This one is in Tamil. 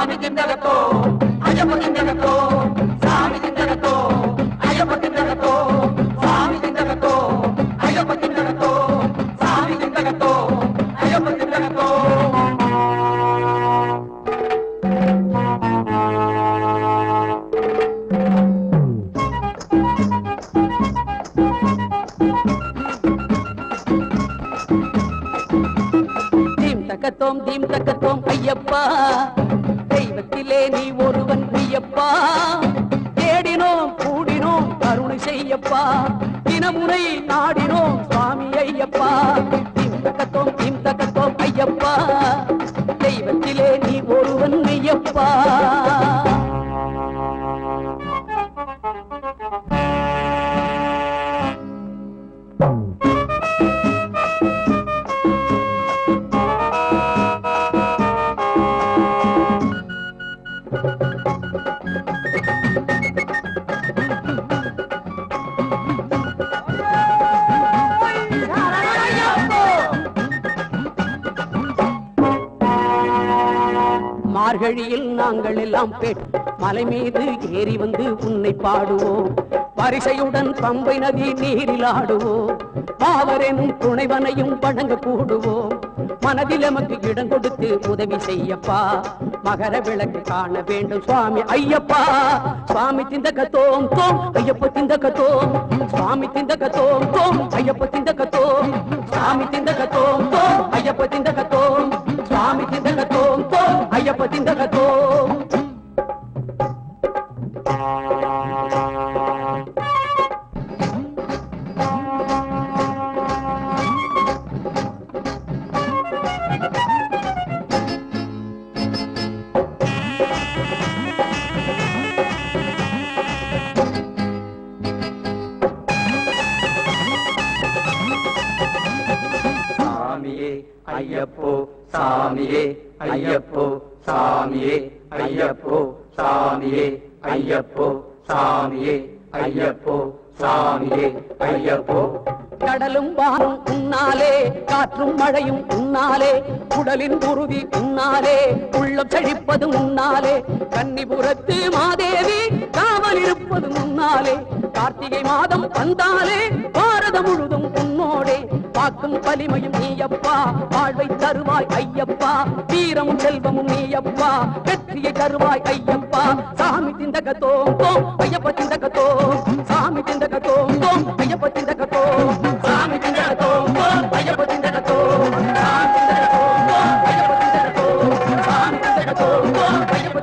சாமி திண்டகத்தோ ஐயப்ப திண்டகத்தோ சாமி திண்டகத்தோ ஐயப்ப திண்டகத்தோ சாமி திண்டகத்தோ ஐயப்ப திண்டகத்தோ சாமி திண்டகத்தோ ஐயப்ப திண்டகத்தோ தீம் தக்கத்தோம் தீம் தக்கத்தோம் ஐயப்பா. தெய்வத்திலே நீ ஒருவன் ஐயப்பா தேடினோம் கூடினோம் கருணை செய்யப்பா. தினமுறை நாடினோம் சுவாமி ஐயப்பா. தீம் தக்கத்தோம் தக்கத்தோம் Thank you. மார்கழியில் நாங்கள் எல்லாம் பெண் மலை மீது ஏறி வந்து உன்னை பாடுவோம். வரிசையுடன் பம்பை நதி நீரில் ஆடுவோம். பாவரெனும் துணைவனையும் வணங்க கூடுவோம். மனதில் நமக்கு இடம் கொடுத்து உதவி செய்யப்பா. மகர விளக்கு காண வேண்டும் சுவாமி ஐயப்பா. சுவாமி திந்தக தோம் தோம் ஐயப்ப திந்தக தோம். சுவாமி திந்தக தோம் தோம் ஐயப்ப திந்தக தோம். சுவாமி திந்தக தோம். ஐயப்போ சாமியே ஐயப்போ சாமியே ஐயப்போ சாமியே ஐயப்போ சாமியே ஐயப்போ சாமியே ஐயப்போ. கடலும் வானும் உன்னாலே காற்றும் மழையும் உன்னாலே உடலின் உறுதி உன்னாலே உள்ளம் செழிப்பது உன்னாலே கன்னிபுரத்து மாதேவி வரும் முன்னாலே கார்த்திகை மாதம் வந்தாலே பாரதம் முழுதும் உன்னோடே. பாக்கும் வலிமையும் நீயப்பா வாழ்வை தருவாய் ஐயப்பா. வீரமும் செல்வமும் நீயப்பா வெற்றியை தருவாய் ஐயப்பா. சாமி திந்தகத்தோ ஐயப்ப திந்தகத்தோ சாமி திந்தகத்தோ ஐயப்ப திந்தகத்தோ சாமி திந்தகத்தோ ஐயப்ப திந்தகத்தோ சாமி திந்தகத்தோ ஐயப்ப திந்தகத்தோ சாமி திந்தகத்தோ ஐயப்ப